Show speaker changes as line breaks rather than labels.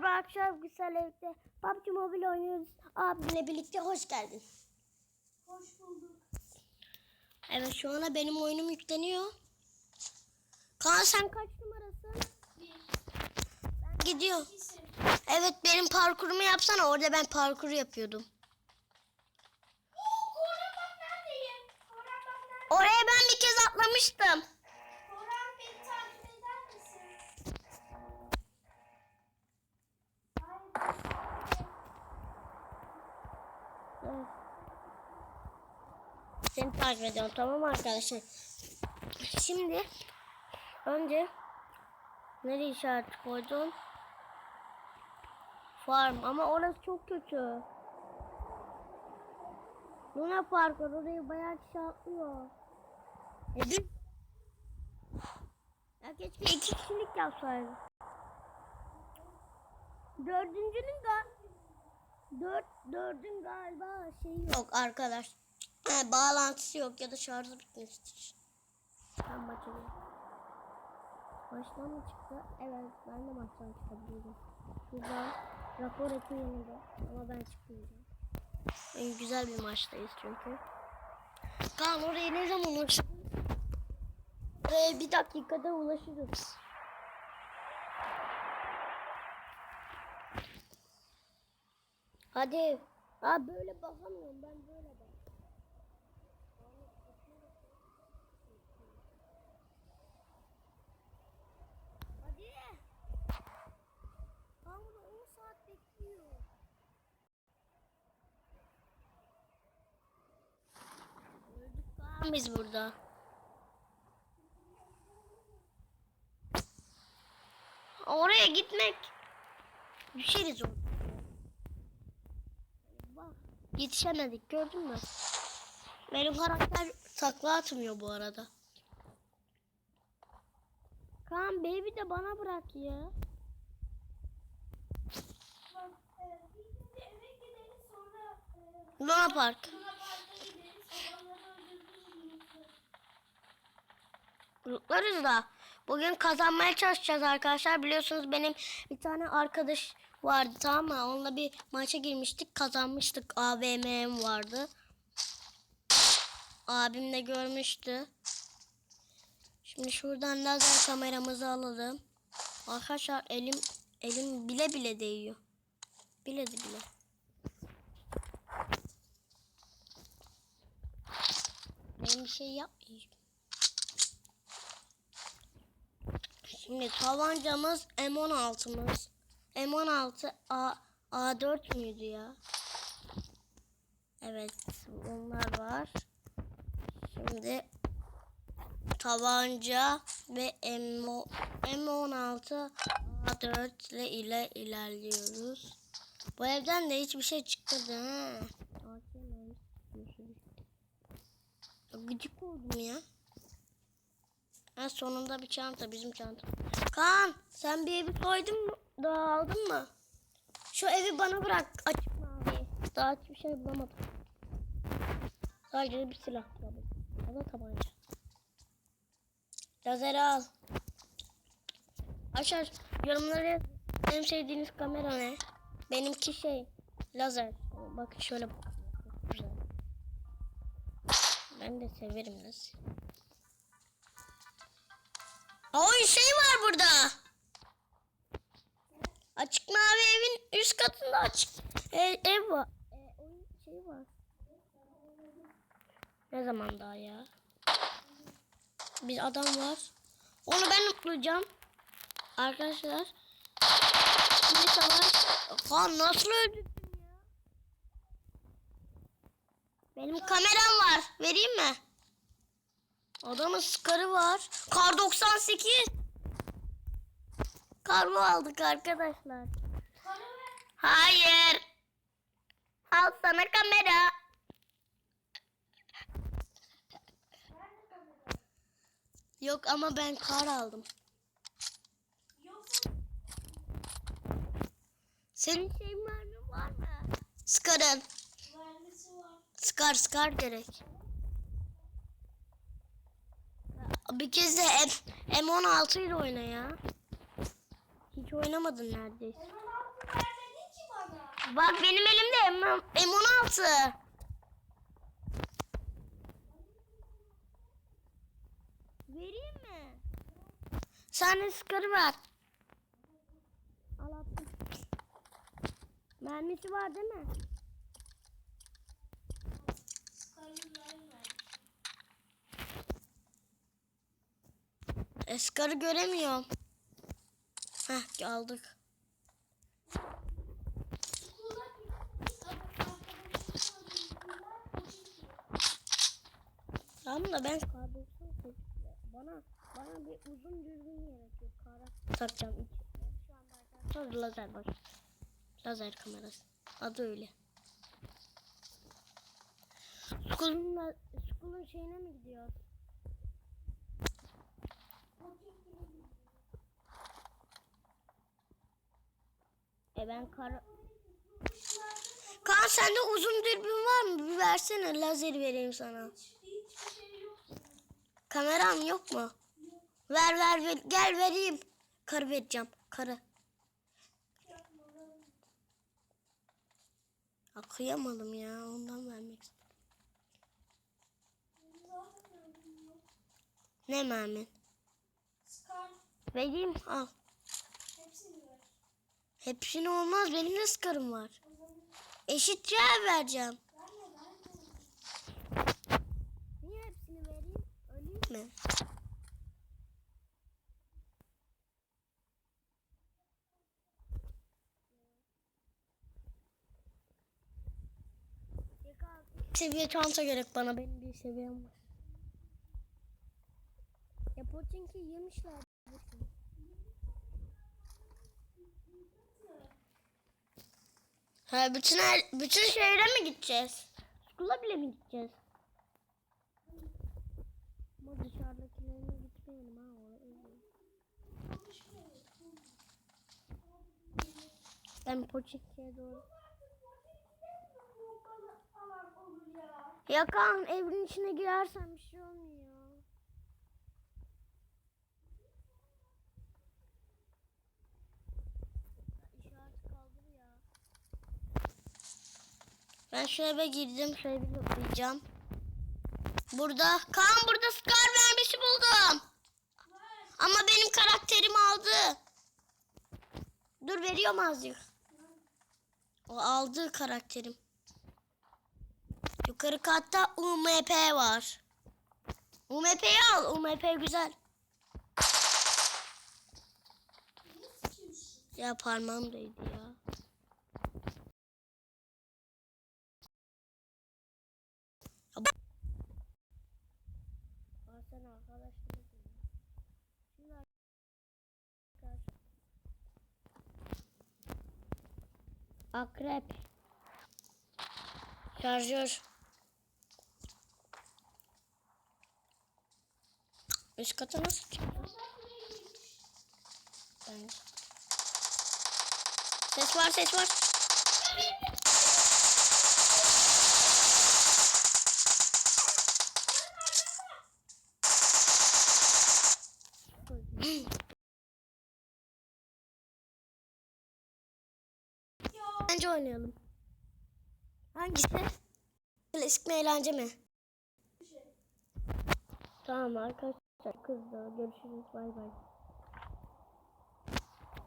merhaba akşam güzel evde. PUBG Mobile oynuyoruz. Abimle birlikte hoş geldin.
Hoş bulduk.
Evet şu anda benim oyunum yükleniyor. Kaan sen kaç numarasın?
Bir,
Ben gidiyor.
ikisi.
Evet benim parkurumu yapsana. Orada ben parkur yapıyordum.
Oo?
Oraya ben bir kez atlamıştım. Seni takip ediyorum tamam arkadaşlar? Şimdi önce nereye işaret koydum? Farm ama orası çok kötü. Luna Park var orayı bayağı kişi atlıyor. E biz... Ya keşke iki kişilik yapsaydık. Dördüncünün gal... Dört, dördün galiba şeyi yok arkadaş. He, bağlantısı yok ya da şarjı bitmiştir. Ben gireyim. Maçtan mı çıktı? Evet ben de maçtan çıkabilirim. Şuradan rapor eti yanında ama ben çıkmayacağım. En güzel bir maçtayız çünkü. Kaan oraya ne zaman ulaşırız? Oraya bir dakikada ulaşırız. Hadi. Aa böyle bakamıyorum ben böyle bak. Hadi. Ben burada 10 saat bekliyor. Öldük Kaan biz burada. Oraya gitmek. Düşeriz orada. Yetişemedik gördün mü? Benim karakter takla atmıyor bu arada. Kaan baby de bana bırak ya. Luna Park. Unutlarız da. Bugün kazanmaya çalışacağız arkadaşlar. Biliyorsunuz benim bir tane arkadaş vardı tamam mı? Onunla bir maça girmiştik. Kazanmıştık. AVM'm vardı. Abim de görmüştü. Şimdi şuradan lazer kameramızı alalım. Arkadaşlar elim elim bile bile değiyor. Bile de bile. Ben bir şey yapmayacağım. Şimdi tabancamız M16'mız. M16 A A4 müydü ya? Evet, bunlar var. Şimdi tabanca ve M M16 A4 ile ile ilerliyoruz. Bu evden de hiçbir şey çıkmadı ha. Gıcık oldum ya. Ha sonunda bir çanta bizim çanta. Kaan sen bir evi soydun mu? Daha aldın mı? Şu evi bana bırak açık mavi. Daha hiçbir şey bulamadım. Sadece bir silah bulabildim. O da tabanca. Lazeri al. Aşağı yorumlara yazın. en sevdiğiniz kamera ne? Benimki şey lazer. Bakın şöyle bak. Güzel. Ben de severim lazer. Oy şey var burada. Açık mavi evin üst katında açık e, ev var. E, oyun şey var. Ne zaman daha ya? Bir adam var. Onu ben unutacağım. Arkadaşlar. Şimdi savaş. Kaan nasıl öldürdün ya? Benim kameram var. Vereyim mi? Adamın skarı var. Kar 98. Kar mı aldık arkadaşlar? Hayır. Al sana kamera. Yok ama ben kar aldım. Senin şeyin var mı? Var mı? Skarın. Skar skar gerek. Bir kez de M- M16 ile oyna ya. Hiç oynamadın neredeyse. Bak benim elimde M- M16. Vereyim mi? Sen sıkarı ver. Al attım. Mermisi var değil mi? Eskarı göremiyorum. Heh aldık. Tamam da ben 98 bana bana bir uzun düzgün gerekiyor kara takacağım ilk. Şu anda arkadaşlar lazer var. Lazer kamerası. Adı öyle. School'un şeyine mi gidiyor? E ben kara... Kaan sende uzun dürbün var mı? Bir versene lazer vereyim sana. Kameram yok mu? Ver ver ver. Gel vereyim. Karı vereceğim. Karı. Ya kıyamadım ya. Ondan vermek istedim. Ne mermin? Vereyim. Al.
Hepsini
olmaz. Benim de sıkarım var. Eşit yer vereceğim. Niye hepsini vereyim? Öleyim mi? Seviye çanta gerek bana. Benim bir seviyem var. Ya Pochinki yemişler. Ha bütün her, bütün şehre mi gideceğiz? Skula bile mi gideceğiz? Ama dışarıdakilerine gitmeyelim ha. Ben Pochinki'ye doğru.
Aman olur ya.
Ya kan evin içine girersen bir şey olmuyor. İşaret kaldır ya. Ben şu eve girdim. Şu evi toplayacağım. Burada. Kaan burada Scar vermesi buldum. Ama benim karakterim aldı. Dur veriyorum azıcık. O aldı karakterim. Yukarı katta UMP var. UMP'yi al. UMP güzel. Ya parmağım değdi. Ya bu- Aa, sen arkadaşlarım. Şimdi arkadaşlar. Akrep. Şarjör. Üst kata nasıl? Ben... Ses var ses var. Bence oynayalım. Hangisi? Klasik mi eğlence mi? Tamam arkadaşlar kızlar görüşürüz bay bay.